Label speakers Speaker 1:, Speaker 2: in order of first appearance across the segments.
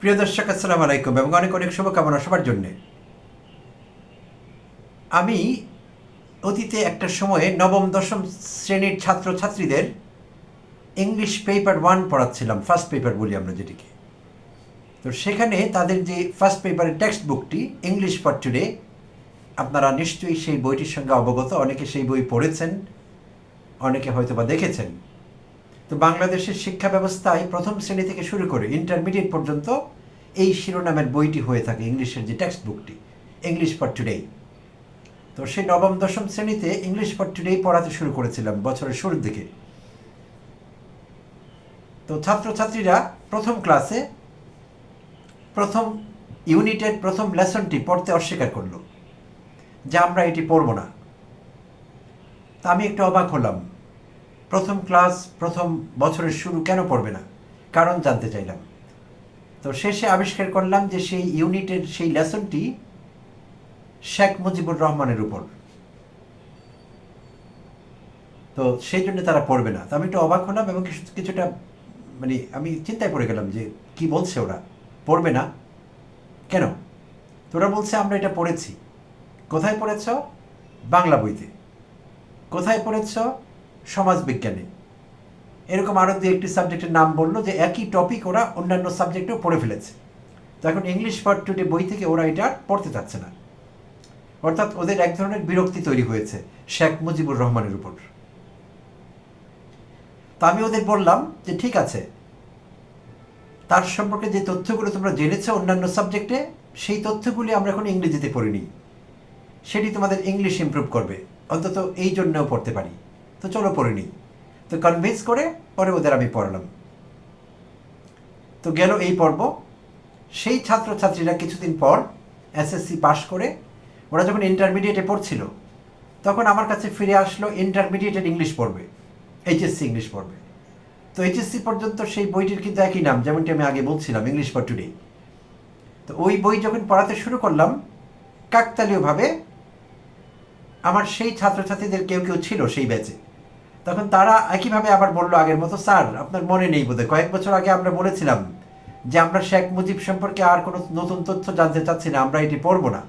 Speaker 1: প্রিয় দর্শক, আসসালামু আলাইকুম এবং অনেক অনেক শুভকামনা সবার জন্যে। আমি অতীতে একটা সময়ে নবম, দশম শ্রেণির ছাত্র ছাত্রীদের ইংলিশ পেপার ওয়ান পড়াচ্ছিলাম ফার্স্ট পেপার বলি আমরা যেটিকে। তো সেখানে তাদের যে ফার্স্ট পেপারের টেক্সট বুকটি ইংলিশ ফর টুডে আপনারা নিশ্চয়ই সেই বইটির সঙ্গে অবগত, অনেকে সেই বই পড়েছেন, অনেকে হয়তো বা দেখেছেন। তো বাংলাদেশের শিক্ষা ব্যবস্থায় প্রথম শ্রেণি থেকে শুরু করে ইন্টারমিডিয়েট পর্যন্ত এই শিরোনামের বইটি হয়ে থাকে ইংলিশের যে টেক্সট বুকটি ইংলিশ ফর টুডে তো সেই নবম, দশম শ্রেণীতে ইংলিশ ফর টুডেই পড়াতে শুরু করেছিলাম বছরের শুরুর দিকে। তো ছাত্রছাত্রীরা প্রথম ক্লাসে প্রথম ইউনিটের প্রথম লেসনটি পড়তে অস্বীকার করল যে আমরা এটি পড়ব না। তা আমি একটু অবাক হলাম। প্রথম ক্লাস, প্রথম বছরের শুরু কেন পড়বে না? কারণ জানতে চাইলাম। তো শেষে আবিষ্কার করলাম যে সেই ইউনিটের সেই লেসনটি শেখ মুজিবুর রহমানের উপর। তো সেই জন্য তারা পড়বে না। তো আমি একটু অবাক হলাম এবং কিছু, কিছুটা মানে আমি চিন্তায় পড়ে গেলাম যে কি বলছে ওরা? পড়বে না? কেন? তোরা বলছে, আমরা এটা পড়েছি। কোথায় পড়েছ? বাংলা বইতে। কোথায় পড়েছ? সমাজবিজ্ঞানে। এরকম আরও দু একটি সাবজেক্টের নাম বলল যে একই টপিক ওরা অন্যান্য সাবজেক্টেও পড়ে ফেলেছে। তো এখন ইংলিশ ফর টুডে বই থেকে ওরা এটা আর পড়তে চাচ্ছে না। অর্থাৎ ওদের এক ধরনের বিরক্তি তৈরি হয়েছে শেখ মুজিবুর রহমানের উপর। তা আমি ওদের বললাম যে ঠিক আছে, তার সম্পর্কে যে তথ্যগুলো তোমরা জেনেছো অন্যান্য সাবজেক্টে, সেই তথ্যগুলি আমরা এখন ইংরেজিতে পড়িনি। সেটি তোমাদের ইংলিশ ইমপ্রুভ করবে। অন্তত এই জন্যও পড়তে পারি। তো চলো পড়ে নিই। তো কনভিন্স করে পরে ওদের আমি পড়ালাম। তো গেল এই পর্ব। সেই ছাত্রছাত্রীরা কিছুদিন পর এসএসসি পাশ করে ওরা যখন ইন্টারমিডিয়েটে পড়ছিল, তখন আমার কাছে ফিরে আসলো ইন্টারমিডিয়েটের ইংলিশ পড়বে এইচএসসি ইংলিশ পড়বে তো এইচএসসি পর্যন্ত সেই বইটির কিন্তু একই নাম, যেমনটি আমি আগে বলছিলাম ইংলিশ ফর টুডে তো ওই বই যখন পড়াতে শুরু করলাম, কাকতালীয়ভাবে আমার সেই ছাত্রছাত্রীদের কেউ কেউ ছিল সেই ব্যাচে তখন তারা একইভাবে আবার বলল আগের মতো, স্যার, আপনার মনে নেই বোধহয়। কয়েক বছর আগে আমরা বলেছিলাম যে আমরা শেখ মুজিব সম্পর্কে আর কোনো নতুন তথ্য জানতে চাচ্ছি না, আমরা এটি পড়ব না।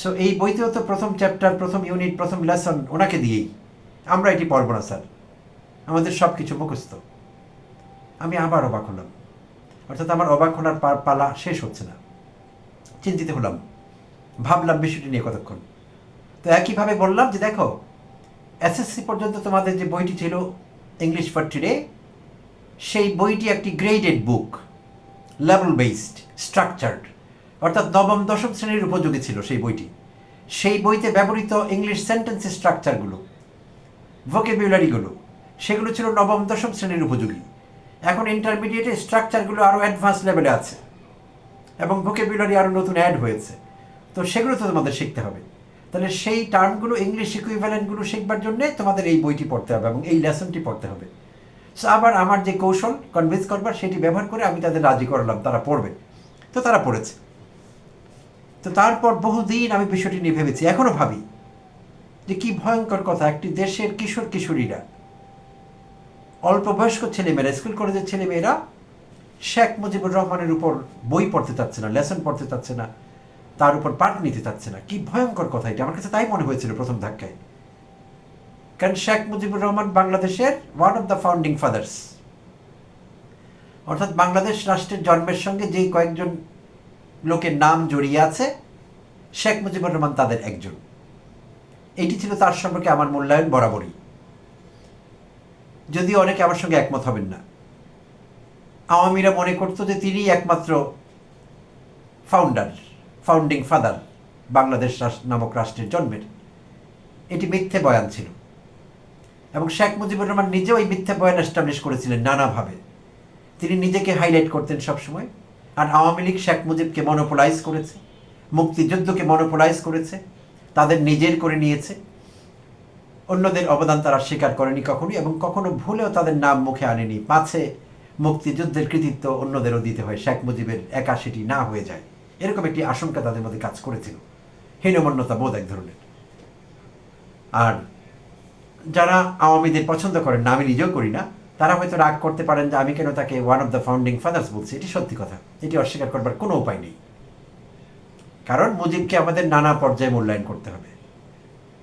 Speaker 1: সো এই বইতেও তো প্রথম চ্যাপ্টার প্রথম ইউনিট প্রথম লেসন ওনাকে দিয়েই আমরা এটি পড়ব না, স্যার। আমাদের সব কিছু মুখস্থ। আমি আবার অবাক হলাম। অর্থাৎ আমার অবাক হওয়ার পালা শেষ হচ্ছে না। চিন্তিত হলাম। ভাবলাম বিষয়টি নিয়ে কতক্ষণ। তো একইভাবে বললাম যে, দেখো এসএসসি পর্যন্ত তোমাদের যে বইটি ছিল ইংলিশ ফর টুডে সেই বইটি একটি graded book level based structured অর্থাৎ নবম, দশম শ্রেণির উপযোগী ছিল সেই বইটি। সেই বইতে ব্যবহৃত ইংলিশ সেন্টেন্সের স্ট্রাকচারগুলো ভোকেবুলারিগুলো সেগুলো ছিল নবম, দশম শ্রেণির উপযোগী। এখন ইন্টারমিডিয়েটে স্ট্রাকচারগুলো আরও অ্যাডভান্স লেভেলে আছে এবং ভোকেবুলারি আরও নতুন অ্যাড হয়েছে। তো সেগুলো তো তোমাদের শিখতে হবে। তাহলে সেই টার্মগুলো ইংলিশ ইকুইভ্যালেন্টগুলো শিখবার জন্যে তোমাদের এই বইটি পড়তে হবে এবং এই লেসনটি পড়তে হবে। সো আবার আমার যে কৌশল কনভিন্স করবার, সেটি ব্যবহার করে আমি তাদের রাজি করালাম, তারা পড়বে। তো তারা পড়েছে। তো তারপর বহুদিন আমি বিষয়টি নিয়ে ভেবেছি এখনও ভাবি যে কি ভয়ঙ্কর কথা, একটি দেশের কিশোর কিশোরীরা, অল্প বয়স্ক ছেলেমেয়েরা, স্কুল কলেজের ছেলেমেয়েরা শেখ মুজিবুর রহমানের উপর বই পড়তে চাচ্ছে না লেসন পড়তে চাচ্ছে না। তার উপর পাঠ নিতে চাচ্ছে না। কি ভয়ঙ্কর কথা এটা। আমার কাছে তাই মনে হয়েছিল প্রথম ধাক্কায়। কারণ শেখ মুজিবুর রহমান বাংলাদেশের one of the founding fathers অর্থাৎ বাংলাদেশ রাষ্ট্রের জন্মের সঙ্গে যেই কয়েকজন লোকের নাম জড়িয়ে আছে, শেখ মুজিবুর রহমান তাদের একজন। এটি ছিল তার সম্পর্কে আমার মূল্যায়ন বরাবরই। যদিও অনেকে আমার সঙ্গে একমত হবেন না। আওয়ামীরা মনে করতো যে তিনিই একমাত্র ফাউন্ডার ফাউন্ডিং ফাদার বাংলাদেশ নামক রাষ্ট্রের জন্মের। এটি মিথ্যে বয়ান ছিল। এবং শেখ মুজিবুর রহমান নিজেও এই মিথ্যে বয়ান এস্টাবলিশ করেছিলেন নানাভাবে। তিনি নিজেকে হাইলাইট করতেন সবসময়। আর আওয়ামী লীগ শেখ মুজিবকে মনোপোলাইজ করেছে, মুক্তিযুদ্ধকে মনোপোলাইজ করেছে, তাদের নিজের করে নিয়েছে। অন্যদের অবদান তারা স্বীকার করেনি কখনোই এবং কখনো ভুলেও তাদের নাম মুখে আনেনি। পাছে মুক্তিযুদ্ধের কৃতিত্ব অন্যদেরও দিতে হয়। শেখ মুজিবের একাশিটি না হয়ে যায়। এরকম একটি আশঙ্কা তাদের মধ্যে কাজ করেছিল। হীনমন্যতা বোধ এক ধরনের। আর যারা আওয়ামীদের পছন্দ করেন, না আমি নিজেও করি না, তারা হয়তো রাগ করতে পারেন যে আমি কেন তাকে one of the founding fathers বলছি। এটি সত্যি কথা। এটি অস্বীকার করবার কোনো উপায় নেই। কারণ মুজিবকে আমাদের নানা পর্যায়ে মূল্যায়ন করতে হবে।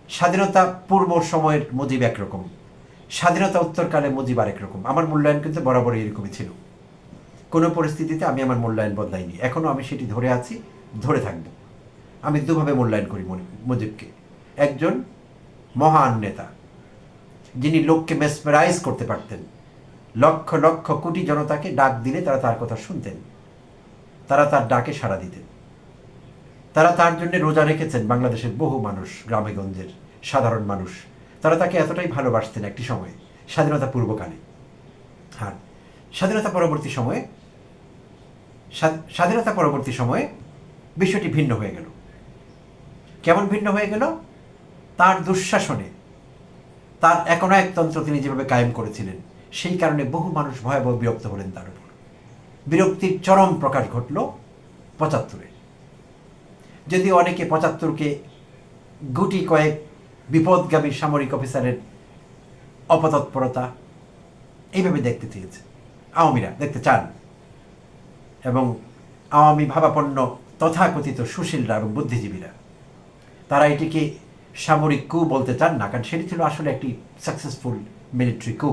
Speaker 1: স্বাধীনতা পূর্ব সময়ের মুজিব একরকম। স্বাধীনতা উত্তরকালে মুজিব আরেক রকম। আমার মূল্যায়ন কিন্তু বরাবরই এরকমই ছিল। কোনো পরিস্থিতিতে আমি আমার মূল্যায়ন বদলাইনি। এখনও আমি সেটি ধরে আছি, ধরে থাকব। আমি দুভাবে মূল্যায়ন করি মুজিবকে। একজন মহান নেতা, যিনি লোককে মেসমেরাইজ করতে পারতেন। লক্ষ লক্ষ কোটি জনতাকে ডাক দিলে তারা তার কথা শুনতেন। তারা তার ডাকে সাড়া দিতেন। তারা তার জন্য রোজা রেখেছেন বাংলাদেশের বহু মানুষ, গ্রামেগঞ্জের সাধারণ মানুষ। তারা তাকে এতটাই ভালোবাসতেন একটি সময়ে স্বাধীনতা পূর্বকালে আর স্বাধীনতা পরবর্তী সময়ে স্বাধীনতা পরবর্তী সময়ে বিষয়টি ভিন্ন হয়ে গেল। কেমন ভিন্ন হয়ে গেল? তার দুঃশাসনে, তার একনায়কতন্ত্র তিনি যেভাবে কায়েম করেছিলেন, সেই কারণে বহু মানুষ ভয়াবহ বিরক্ত হলেন তার উপর। বিরক্তির চরম প্রকাশ ঘটল পঁচাত্তরে। যদিও অনেকে পঁচাত্তরকে গুটি কয়েক বিপদগামী সামরিক অফিসারের অপতৎপরতা এইভাবে দেখতে চেয়েছে, আওয়ামীরা দেখতে চান। এবং আওয়ামী ভাবাপন্ন তথাকথিত সুশীলরা এবং বুদ্ধিজীবীরা। তারা এটিকে সামরিক কু বলতে চান না, কারণ সেটি ছিল আসলে একটি সাকসেসফুল মিলিটারি কু।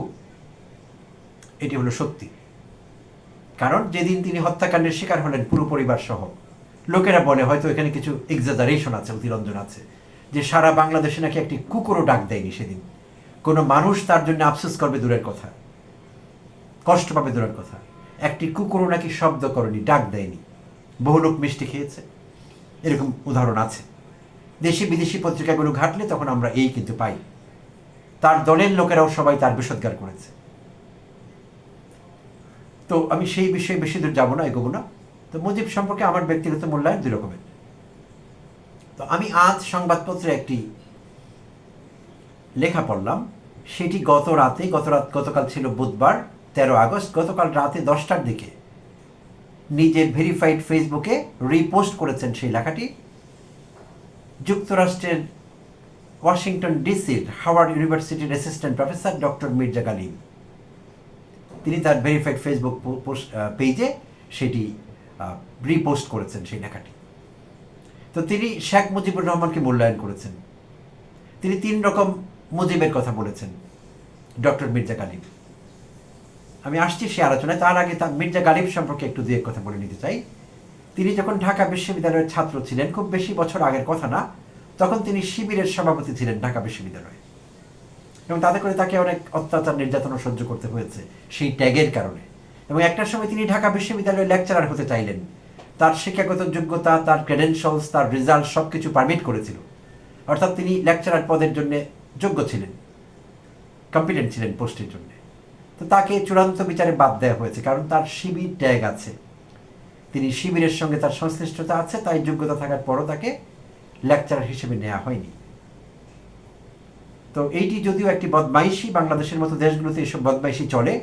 Speaker 1: এটি হলো সত্যি। কারণ যেদিন তিনি হত্যাকাণ্ডের শিকার হলেন পুরো পরিবার সহ, লোকেরা বলে হয়তো এখানে কিছু এক্সাজারেশন আছে, অতিরঞ্জন আছে, যে সারা বাংলাদেশে নাকি একটি কুকুরও ডাক দেয়নি সেদিন। কোনো মানুষ তার জন্য আফসোস করবে দূরের কথা, কষ্ট পাবে দূরের কথা। একটি কুকুরও নাকি শব্দ করেনি, ডাক দেয়নি। বহু লোক মিষ্টি খেয়েছে। এরকম উদাহরণ আছে। দেশি বিদেশি পত্রিকাগুলো ঘাটলে তখন আমরা এই কিন্তু পাই। তার দলের লোকেরাও সবাই তার বিষোদ্গার করেছে। তো আমি সেই বিষয়ে বেশি দূর যাব না, এগোবো না। তো মুজিব সম্পর্কে আমার ব্যক্তিগত মূল্যায়ন দুই রকমের। তো আমি আজ সংবাদপত্রে একটি লেখা পড়লাম। সেটি গত রাতে গত রাত গতকাল ছিল বুধবার। তেরো আগস্ট গতকাল রাতে দশটার দিকে নিজের ভেরিফাইড ফেসবুকে রিপোস্ট করেছেন সেই লেখাটি। যুক্তরাষ্ট্রের ওয়াশিংটন ডিসির হাওয়ার্ড ইউনিভার্সিটির assistant professor doctor Mirza Galim তিনি তার ভেরিফাইড ফেসবুক পেজে সেটি রিপোস্ট করেছেন সেই লেখাটি। তো তিনি শেখ মুজিবুর রহমানকে মূল্যায়ন করেছেন। তিনি তিন রকম মুজিবের কথা বলেছেন, ডক্টর মির্জা গালিব। আমি আসছি সে আলোচনায়। তার আগে তার মির্জা গালিব সম্পর্কে একটু দুই এক কথা বলে নিতে চাই। তিনি যখন ঢাকা বিশ্ববিদ্যালয়ের ছাত্র ছিলেন, খুব বেশি বছর আগের কথা না, তখন তিনি শিবিরের সভাপতি ছিলেন ঢাকা বিশ্ববিদ্যালয়ে। এবং তাতে করে তাকে অনেক অত্যাচার, নির্যাতনও সহ্য করতে হয়েছে সেই ট্যাগের কারণে। এবং একটা সময় তিনি ঢাকা বিশ্ববিদ্যালয়ে লেকচারার হতে চাইলেন। তার শিক্ষাগত যোগ্যতা, তার ক্রেডেনশিয়ালস তার রেজাল্ট সব কিছু পারমিট করেছিল। অর্থাৎ তিনি লেকচারার পদের জন্য যোগ্য ছিলেন। কম্পিটেন্ট ছিলেন পোস্টের জন্য। তো তাকে চূড়ান্ত বিচারে বাদ দেওয়া হয়েছে, কারণ তার শিবির ট্যাগ আছে। তিনি শিবিরের সঙ্গে তার সংশ্লিষ্টতা আছে, তাই যোগ্যতা থাকার পরও তাকে লেকচারার হিসেবে নেওয়া হয়নি। তো এইটি যদিও একটি বদমাইশি, বাংলাদেশের মতো দেশগুলোতে এসব বদমাইশি চলে,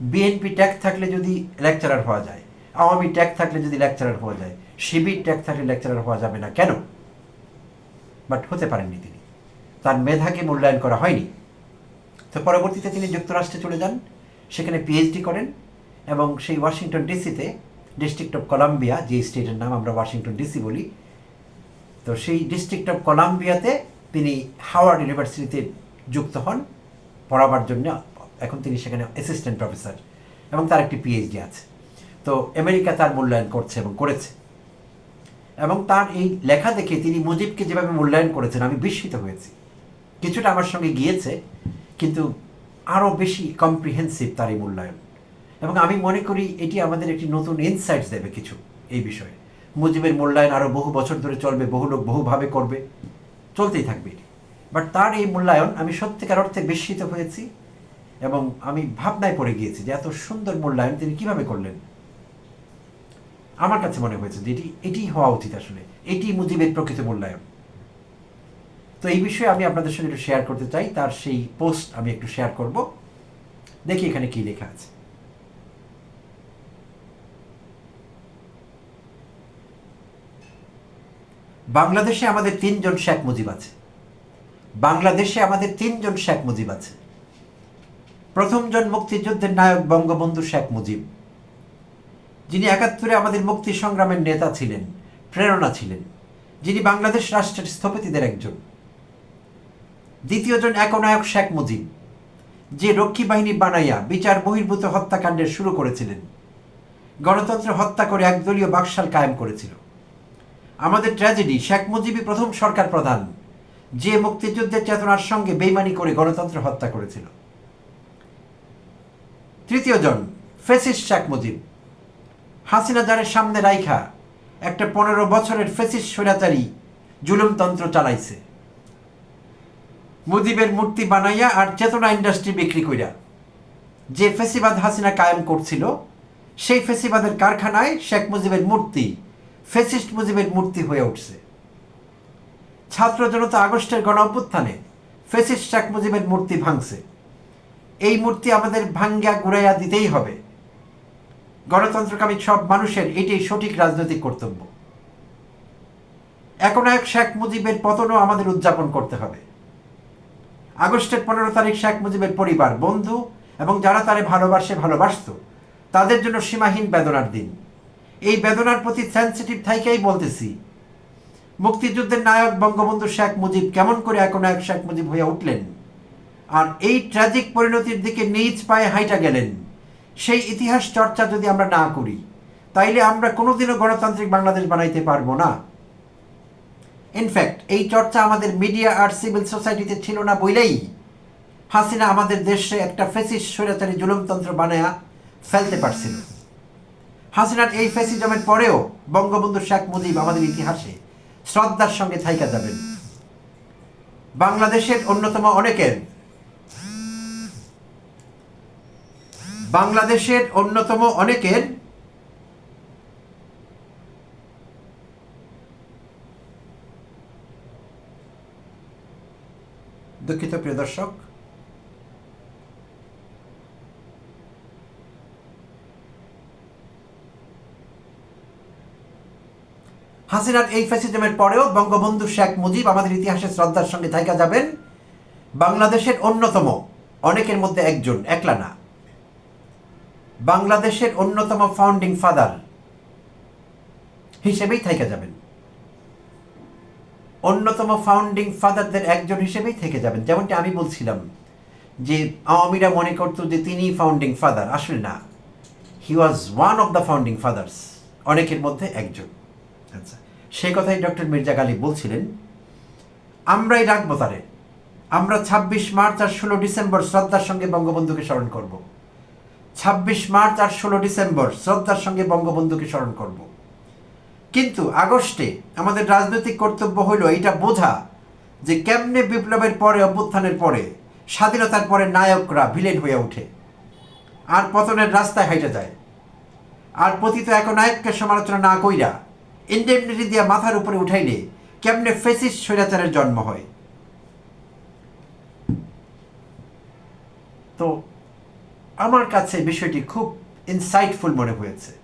Speaker 1: বিএনপি ট্যাগ থাকলে যদি লেকচারার হওয়া যায়, আওয়ামী ট্যাগ থাকলে যদি লেকচারার হওয়া যায়, শিবির ট্যাগ থাকলে লেকচারার হওয়া যাবে না, কেন? বাট হতে পারেননি তিনি। তার মেধাকে মূল্যায়ন করা হয়নি। তো পরবর্তীতে তিনি যুক্তরাষ্ট্রে চলে যান। সেখানে পিএইচডি করেন এবং সেই ওয়াশিংটন ডিসিতে ডিস্ট্রিক্ট অফ কলাম্বিয়া যে স্টেটের নাম আমরা ওয়াশিংটন ডিসি বলি, তো সেই ডিস্ট্রিক্ট অফ কলাম্বিয়াতে তিনি হাওয়ার্ড ইউনিভার্সিটিতে যুক্ত হন। পড়াবার জন্য এখন তিনি সেখানে অ্যাসিস্ট্যান্ট প্রফেসর এবং তার একটি পিএইচডি আছে। তো আমেরিকা তার মূল্যায়ন করছে এবং করেছে। এবং তার এই লেখা দেখে তিনি মুজিবকে যেভাবে মূল্যায়ন করেছেন, আমি বিস্মিত হয়েছি। কিছুটা আমার সঙ্গে গিয়েছে কিন্তু আরও বেশি কম্প্রিহেন্সিভ তার এই মূল্যায়ন। এবং আমি মনে করি এটি আমাদের একটি নতুন ইনসাইটস দেবে কিছু এই বিষয়ে। মুজিবের মূল্যায়ন আরও বহু বছর ধরে চলবে, বহু লোক বহুভাবে করবে, চলতেই থাকবে এটি। বাট তার এই মূল্যায়ন আমি সত্যিকার অর্থে বিস্মিত হয়েছি এবং আমি ভাবনায় পড়ে গিয়েছি যে এত সুন্দর মূল্যায়ন তিনি কীভাবে করলেন। আমার কাছে মনে হয়েছে যে এটি এটি হওয়া উচিত আসলে। এটি মুজিবের প্রকৃত মূল্যায়ন। তো এই বিষয়ে আমি আপনাদের সঙ্গে একটু শেয়ার করতে চাই। তার সেই পোস্ট আমি একটু শেয়ার করব। দেখি এখানে কি লেখা আছে। বাংলাদেশে আমাদের তিনজন শেখ মুজিব আছে। বাংলাদেশে আমাদের তিনজন শেখ মুজিব আছে। প্রথমজন মুক্তিযুদ্ধের নায়ক বঙ্গবন্ধু শেখ মুজিব। যিনি একাত্তরে আমাদের মুক্তি সংগ্রামের নেতা ছিলেন, প্রেরণা ছিলেন। যিনি বাংলাদেশ রাষ্ট্রের স্থপতিদের একজন। দ্বিতীয়জন একনায়ক শেখ মুজিব, যে রক্ষী বাহিনী বানাইয়া বিচার বহির্ভূত হত্যাকাণ্ডের শুরু করেছিলেন। গণতন্ত্র হত্যা করে একদলীয় বাকশাল কায়েম করেছিল। আমাদের ট্র্যাজেডি, শেখ মুজিবই প্রথম সরকার প্রধান, যে মুক্তিযুদ্ধের চেতনার সঙ্গে বেইমানি করে গণতন্ত্র হত্যা করেছিল। তৃতীয়জন ফেসিস্ট শেখ মুজিব, হাসিনা যারের সামনে রাইখা একটা পনেরো বছরের ফেসিস স্বৈরাচারী জুলুমতন্ত্র চালাইছে। মুজিবের মূর্তি বানাইয়া আর চেতনা ইন্ডাস্ট্রি বিক্রি কইরা। যে ফেসিবাদ হাসিনা কায়েম করছিল, সেই ফেসিবাদের কারখানায় শেখ মুজিবের মূর্তি, ফেসিস্ট মুজিবের মূর্তি হয়ে উঠছে। ছাত্র জনতা আগস্টের গণ অভ্যুত্থানে ফেসিস্ট শেখ মুজিবের মূর্তি ভাঙছে। এই মূর্তি আমাদের ভাঙ্গা গুড়াইয়া দিতেই হবে। গণতন্ত্রকামী সব মানুষের এটাই সঠিক রাজনৈতিক কর্তব্য। এখন এক শেখ মুজিবের পতনও আমাদের উদযাপন করতে হবে। আগস্টের পনেরো তারিখ শেখ মুজিবের পরিবার, বন্ধু, এবং যারা তারে ভালোবাসে, ভালোবাসত, তাদের জন্য সীমাহীন বেদনার দিন। এই বেদনার প্রতি সেন্সিটিভ থাইকেই বলতেছি, মুক্তিযুদ্ধের নায়ক বঙ্গবন্ধু শেখ মুজিব কেমন করে একনায়ক শেখ মুজিব হয়ে উঠলেন? আর এই ট্র্যাজিক পরিণতির দিকে নিজ পায়ে হাইটা গেলেন। সেই ইতিহাস চর্চা যদি আমরা না করি, তাইলে আমরা কোনোদিনও গণতান্ত্রিক বাংলাদেশ বানাইতে পারব না। ইনফ্যাক্ট এই চর্চা আমাদের মিডিয়া আর সিভিল সোসাইটিতে ছিল না বইলেই। হাসিনা আমাদের দেশে একটা ফেসিস স্বৈরাচারী জুলুমতন্ত্র বানায়া ফেলতে পারছিল। হাসিনার এই ফেসিজমের পরেও বঙ্গবন্ধু শেখ মুজিব আমাদের ইতিহাসে শ্রদ্ধার সঙ্গে থাইকা যাবেন। বাংলাদেশের অন্যতম অনেকের। বাংলাদেশের অন্যতম অনেকের দুঃখিত, প্রিয় দর্শক। হাসিনার এই ফ্যাসিজমের পরেও বঙ্গবন্ধু শেখ মুজিব আমাদের ইতিহাসে শ্রদ্ধার সঙ্গে থাকা যাবেন। বাংলাদেশের অন্যতম, অনেকের মধ্যে একজন একলা না বাংলাদেশের অন্যতম ফাউন্ডিং ফাদার হিসেবেই থেকে যাবেন। অন্যতম ফাউন্ডিং ফাদারদের একজন হিসেবেই থেকে যাবেন। যেমনটি আমি বলছিলাম যে আওয়ামীরা মনে করতো যে তিনি ফাউন্ডিং ফাদার আসলে না। He was one of the founding fathers অনেকের মধ্যে একজন। আচ্ছা সেই কথাই ডক্টর মির্জা গালি বলছিলেন, আমরাই রাখব তারে। আমরা ছাব্বিশ মার্চ আর ষোলো ডিসেম্বর শ্রদ্ধার সঙ্গে বঙ্গবন্ধুকে স্মরণ করব। ছাব্বিশ মার্চ আর ষোলো ডিসেম্বর শ্রদ্ধার সঙ্গে বঙ্গবন্ধুকে স্মরণ করব। কিন্তু আগস্টে আমাদের রাজনৈতিক কর্তব্য হইল এটা বোঝা যে কেমনে বিপ্লবের পরে, অভ্যুত্থানের পরে, স্বাধীনতার পরে নায়করা ভিলেন হয়ে ওঠে। আর পতনের রাস্তায় হাইটে যায়। আর পতিত এক নায়ককে সমালোচনা না কইরা ইন্ডেমনিটি দিয়া মাথার উপরে উঠাইলে কেমনে ফেসিস স্বৈরাচারের জন্ম হয়। তো আমার কাছে বিষয়টি খুব ইনসাইটফুল মনে হয়েছে।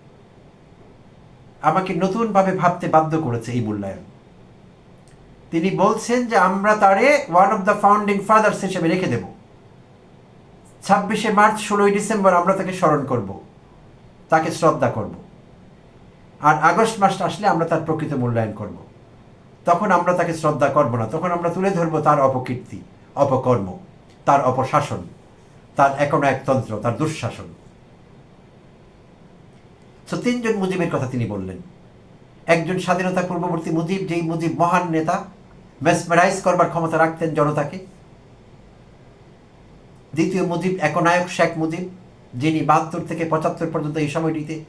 Speaker 1: আমাকে নতুনভাবে ভাবতে বাধ্য করেছে এই মূল্যায়ন। তিনি বলছেন যে আমরা তারে one of the founding fathers হিসেবে রেখে দেব। ছাব্বিশে মার্চ, ষোলোই ডিসেম্বর আমরা তাকে স্মরণ করব, তাকে শ্রদ্ধা করব। আর আগস্ট মাসটা আসলে আমরা তার প্রকৃত মূল্যায়ন করব। তখন আমরা তাকে শ্রদ্ধা করব না, তখন আমরা তুলে ধরবো তার অপকীর্তি, অপকর্ম, তার অপশাসন, তার একনায়কতন্ত্র, তার দুঃশাসন। সো তিনজন মুজিবের কথা তিনি বললেন। একজন স্বাধীনতা পূর্ববর্তী মুজিব, যেই মুজিব মহান নেতা মেসমেরাইজ করবার ক্ষমতা রাখতেন জনতাকে। দ্বিতীয় মুজিব, একনায়ক শেখ মুজিব, যিনি বাহাত্তর থেকে পঁচাত্তর পর্যন্ত এই সময়টিতে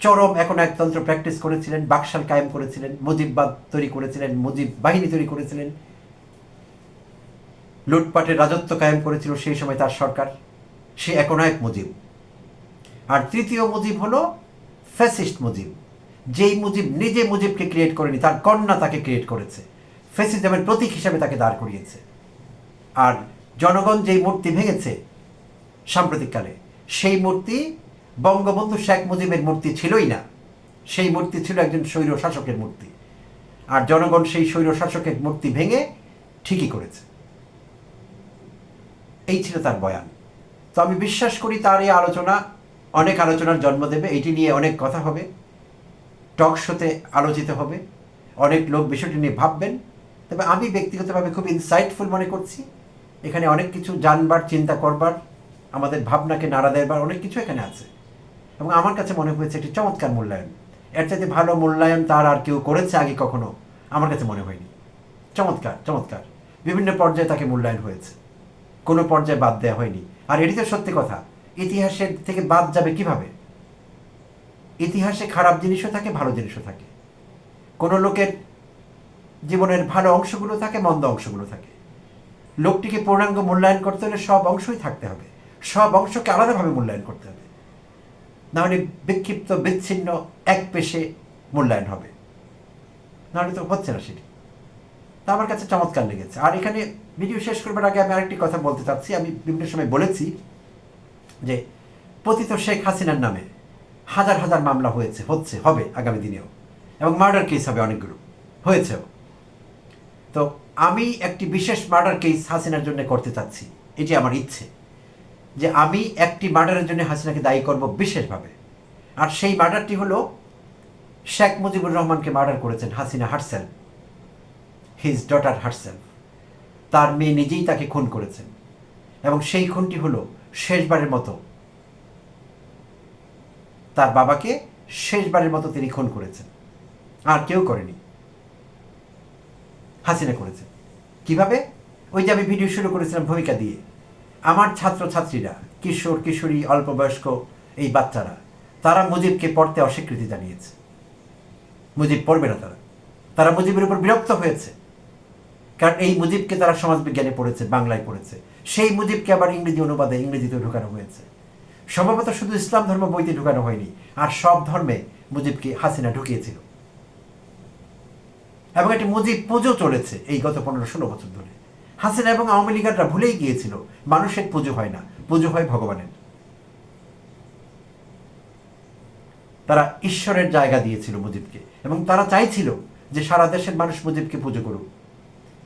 Speaker 1: চরম একনায়কতন্ত্র প্র্যাকটিস করেছিলেন, বাকশাল কায়েম করেছিলেন, মুজিববাদ তৈরি করেছিলেন, মুজিব বাহিনী তৈরি করেছিলেন। লুটপাটের রাজত্ব কায়েম করেছিল সেই সময় তার সরকার, সে একনায়ক মুজিব। আর তৃতীয় মুজিব হলো ফ্যাসিস্ট মুজিব। যেই মুজিব নিজে মুজিবকে ক্রিয়েট করেনি, তার কন্যা তাকে ক্রিয়েট করেছে। ফ্যাসিজমের প্রতীক হিসাবে তাকে দাঁড় করিয়েছে। আর জনগণ যেই মূর্তি ভেঙেছে, সাম্প্রতিককালে, সেই মূর্তি বঙ্গবন্ধু শেখ মুজিবের মূর্তি ছিলই না। সেই মূর্তি ছিল একজন স্বৈর শাসকের মূর্তি। আর জনগণ সেই স্বৈর শাসকের মূর্তি ভেঙে ঠিকই করেছে। এই ছিল তার বয়ান। তো আমি বিশ্বাস করি তার এই আলোচনা অনেক আলোচনার জন্ম দেবে, এটি নিয়ে অনেক কথা হবে টক শোতে আলোচিত হবে, অনেক লোক বিষয়টি নিয়ে ভাববেন, তবে আমি ব্যক্তিগতভাবে খুব ইনসাইটফুল মনে করছি। এখানে অনেক কিছু জানবার, চিন্তা করবার, আমাদের ভাবনাকে নাড়া দেবার অনেক কিছু এখানে আছে। এবং আমার কাছে মনে হয়েছে একটি চমৎকার মূল্যায়ন। এর চাইতে ভালো মূল্যায়ন তার আর কেউ করেছে আগে কখনো আমার কাছে মনে হয়নি। চমৎকার চমৎকার। বিভিন্ন পর্যায়ে তাকে মূল্যায়ন হয়েছে। কোনো পর্যায়ে বাদ দেওয়া হয়নি। আর এটি তো সত্যি কথা। ইতিহাসের থেকে বাদ যাবে কীভাবে? ইতিহাসে খারাপ জিনিসও থাকে, ভালো জিনিসও থাকে। কোনো লোকের জীবনের ভালো অংশগুলো থাকে, মন্দ অংশগুলো থাকে। লোকটিকে পূর্ণাঙ্গ মূল্যায়ন করতে হলে সব অংশই থাকতে হবে। সব অংশকে আলাদাভাবে মূল্যায়ন করতে হবে। নাহলে বিক্ষিপ্ত, বিচ্ছিন্ন, এক পেশে মূল্যায়ন হবে। নাহলে তো হচ্ছে না সেটি। তা আমার কাছে চমৎকার লেগেছে। আর এখানে ভিডিও শেষ করবার আগে আমি আরেকটি কথা বলতে চাচ্ছি। আমি বিভিন্ন সময় বলেছি যে পতিত শেখ হাসিনার নামে হাজার হাজার মামলা হয়েছে, হচ্ছে, হবে আগামী দিনেও। এবং মার্ডার কেস হবে অনেকগুলো, হয়েছেও। তো আমি একটি বিশেষ মার্ডার কেস হাসিনার জন্য করতে চাচ্ছি, এটি আমার ইচ্ছে, যে আমি একটি মার্ডারের জন্য হাসিনাকে দায়ী করব বিশেষভাবে। আর সেই মার্ডারটি হলো শেখ মুজিবুর রহমানকে মার্ডার করেছেন Hasina herself his daughter herself তার মেয়ে নিজেই তাকে খুন করেছেন। এবং সেই খুনটি হলো শেষবারের মতো। তার বাবাকে শেষবারের মতো তিনি খুন করেছেন। আর কেউ করেনি। হাসিনা করেছে কীভাবে? ওই যে আমি ভিডিও শুরু করেছিলাম ভূমিকা দিয়ে। আমার ছাত্রছাত্রীরা, কিশোর, কিশোরী অল্প বয়স্ক এই বাচ্চারা, তারা মুজিবকে পড়তে অস্বীকৃতি জানিয়েছে। মুজিব পড়বে না তারা। তারা মুজিবের উপর বিরক্ত হয়েছে। কারণ এই মুজিবকে তারা সমাজবিজ্ঞানে পড়েছে, বাংলায় পড়েছে। সেই মুজিবকে আবার ইংরেজি অনুবাদে, ইংরেজিতে ঢুকানো হয়েছে। সম্ভবত শুধু ইসলাম ধর্ম বইতে ঢুকানো হয়নি, আর সব ধর্মে মুজিবকে হাসিনা ঢুকিয়েছিল। এবং একটি মুজিব পুজো চলেছে এই গত পনেরো ষোলো বছর ধরে। হাসিনা এবং আওয়ামী লীগাররা ভুলেই গিয়েছিল, মানুষের পুজো হয় না, পুজো হয় ভগবানের। তারা ঈশ্বরের জায়গা দিয়েছিল মুজিবকে, এবং তারা চাইছিল যে সারা দেশের মানুষ মুজিবকে পুজো করুক।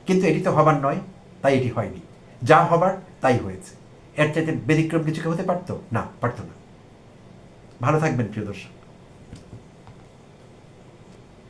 Speaker 1: কিন্তু এটি তো হবার নয়, তাই এটি হয়নি। যা হবার তাই হয়েছে। এর চাইতে ব্যতিক্রম কিছু হতে পারতো? না পারতো না। ভালো থাকবেন, প্রিয় দর্শক।